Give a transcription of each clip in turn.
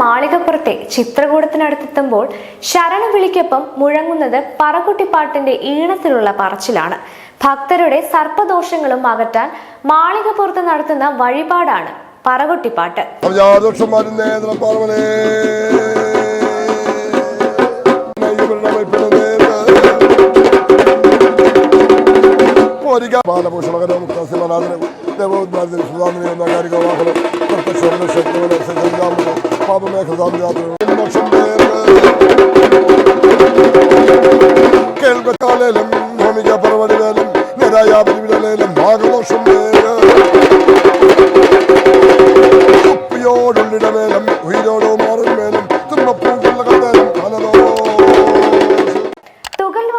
മാളികപ്പുറത്തെ ചിത്രകൂടത്തിനടുത്തെത്തുമ്പോൾ ശരണ വിളിക്കൊപ്പം മുഴങ്ങുന്നത് പറകുട്ടിപ്പാട്ടിന്റെ ഈണത്തിലുള്ള പറച്ചിലാണ്. ഭക്തരുടെ സർപ്പദോഷങ്ങളും അകറ്റാൻ മാളികപ്പുറത്ത് നടത്തുന്ന വഴിപാടാണ് പറകുട്ടിപ്പാട്ട്. പാർവനേ ప్రభుత్వాన్ని స్వామిని గారికి వాహనం కొత్త శక్తులు శక్తులు పాపమే కదాం జాతర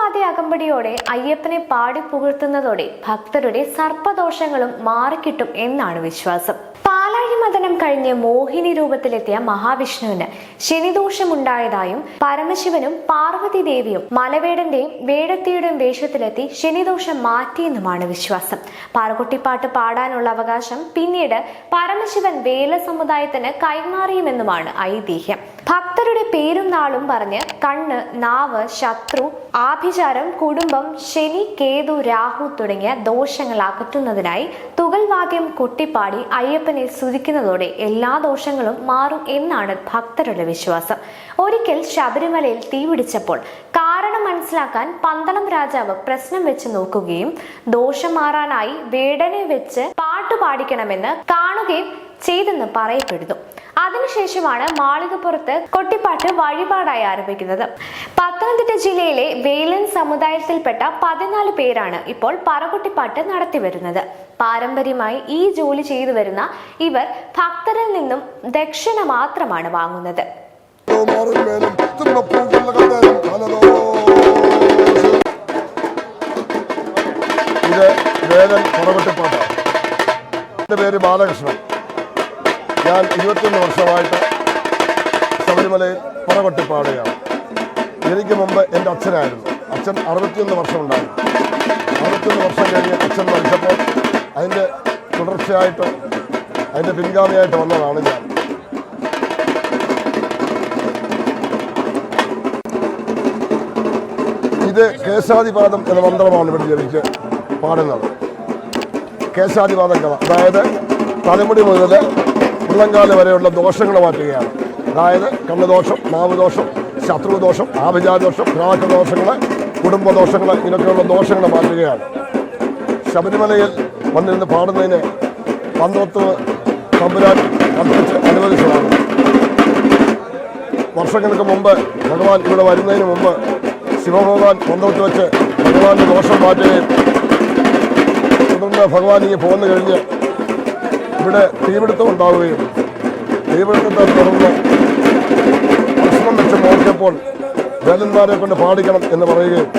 തുകൽവാദ്യ അകമ്പടിയോടെ അയ്യപ്പനെ പാടി പുകഴ്ത്തുന്നതോടെ ഭക്തരുടെ സർപ്പദോഷങ്ങളും മാറിക്കിട്ടും എന്നാണ് വിശ്വാസം. പാലാഴി മതനം കഴിഞ്ഞ് മോഹിനി രൂപത്തിലെത്തിയ മഹാവിഷ്ണുവിന് ശനിദോഷമുണ്ടായതായും പരമശിവനും പാർവതി ദേവിയും മലവേടന്റെയും വേടത്തിയുടെയും വേഷത്തിലെത്തി ശനിദോഷം മാറ്റിയെന്നുമാണ് വിശ്വാസം. പാറകുട്ടിപ്പാട്ട് പാടാനുള്ള അവകാശം പിന്നീട് പരമശിവൻ വേല സമുദായത്തിന് കൈമാറിയുമെന്നുമാണ് ഐതിഹ്യം. ഭക്തരുടെ പേരും നാളും പറഞ്ഞ് കണ്ണ് നാവ് ശത്രു ആഭിചാരം കുടുംബം ശനി കേതു രാഹു തുടങ്ങിയ ദോഷങ്ങൾ അകറ്റുന്നതിനായി തുകൽവാദ്യം കൊട്ടിപ്പാടി അയ്യപ്പനെ സ്തുതിക്കുന്നതോടെ എല്ലാ ദോഷങ്ങളും മാറും എന്നാണ് ഭക്തരുടെ വിശ്വാസം. ഒരിക്കൽ ശബരിമലയിൽ തീപിടിച്ചപ്പോൾ കാരണം മനസ്സിലാക്കാൻ പന്തളം രാജാവ് പ്രശ്നം വെച്ച് നോക്കുകയും ദോഷം മാറാനായി വേടനെ വെച്ച് പാട്ടുപാടിക്കണമെന്ന് കാണുകയും ചെയ്തെന്ന് പറയപ്പെടുന്നു. അതിനുശേഷമാണ് മാളികപ്പുറത്ത് കൊട്ടിപ്പാട്ട് വഴിപാടായി ആരംഭിക്കുന്നത്. പത്തനംതിട്ട ജില്ലയിലെ വേലൻ സമുദായത്തിൽപ്പെട്ട പതിനാല് പേരാണ് ഇപ്പോൾ പറകൊട്ടിപ്പാട്ട് നടത്തിവരുന്നത് പാരമ്പര്യമായി ഈ ജോലി ചെയ്തു വരുന്ന ഇവർ ഭക്തരിൽ നിന്നും ദക്ഷിണ മാത്രമാണ് വാങ്ങുന്നത്. എന്റെ പേര് ബാലകൃഷ്ണൻ. ഞാൻ ഇരുപത്തിയൊന്ന് വർഷമായിട്ട് ശബരിമലയിൽ പുറകൊട്ടിപ്പാടുകയാണ് എനിക്ക് മുമ്പ് എന്റെ അച്ഛനായിരുന്നു. അച്ഛൻ അറുപത്തിയൊന്ന് വർഷം ഉണ്ടായിരുന്നു അറുപത്തിയൊന്ന് വർഷം കഴിഞ്ഞ് അച്ഛൻ മരിച്ചപ്പോൾ അതിന്റെ തുടർച്ചയായിട്ട് അതിന്റെ പിൻഗാമിയായിട്ട് വന്നതാണ് ഞാൻ. ഇത് കേശാദിപാദം എന്ന മന്ത്രമാണ് ഇവിടെ ജപിച്ച് പാടുന്നത്. കേശാദിപാദം കഥ. അതായത് തലമുടി മുതൽ ഉള്ളങ്കാൽ വരെയുള്ള ദോഷങ്ങൾ മാറ്റുകയാണ്. അതായത് കണ്ണുദോഷം മാവുദോഷം ശത്രുദോഷം ആഭിജാദോഷം രാജദോഷങ്ങൾ കുടുംബദോഷങ്ങൾ ഇങ്ങനെയൊക്കെയുള്ള ദോഷങ്ങൾ മാറ്റുകയാണ്. ശബരിമലയിൽ വന്നിരുന്ന് പാടുന്നതിന് പന്ത്രത്ത് തമ്പുരാൻ കൽപ്പിച്ച് അനുവദിച്ചതാണ്. വർഷങ്ങൾക്ക് മുമ്പ് ഭഗവാൻ ഇവിടെ വരുന്നതിന് മുമ്പ് ശിവഭഗവാൻ പന്ത്രത്ത് വെച്ച് ഭഗവാന്റെ ദോഷം മാറ്റുകയും തുടർന്ന് ഭഗവാൻ ഇങ്ങനെ പോന്നു കഴിഞ്ഞ് ഇവിടെ തീപിടുത്തം ഉണ്ടാവുകയും തീപിടുത്തത്തെ തുടർന്ന് ഭക്ഷണം വെച്ച് നോക്കിയപ്പോൾ വേലന്മാരെ കൊണ്ട് പാടിക്കണം എന്ന് പറയുകയും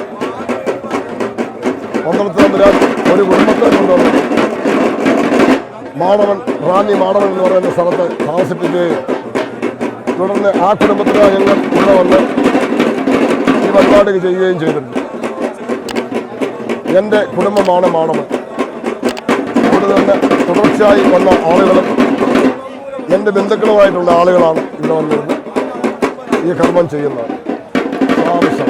പന്ത്രണ്ടാം ഒരു കുടുംബത്തെ കൊണ്ടുവന്ന് മാണവൻ റാണി മാണവൻ എന്ന് പറയുന്ന സ്ഥലത്ത് താമസിപ്പിക്കുകയും തുടർന്ന് ആ കുടുംബത്തിലെ ഞങ്ങൾ ഇവിടെ വന്ന് ഈ പരിപാടികൾ ചെയ്യുകയും ചെയ്തിട്ടുണ്ട്. എന്റെ കുടുംബമാണ് മാണവൻ. ഇവിടെ തന്നെ തുടർച്ചയായി വന്ന ആളുകളും എന്റെ ബന്ധുക്കളുമായിട്ടുള്ള ആളുകളാണ് ഇവിടെ വന്നിരുന്നത് ഈ കർമ്മം ചെയ്യുന്നത്. ആവശ്യം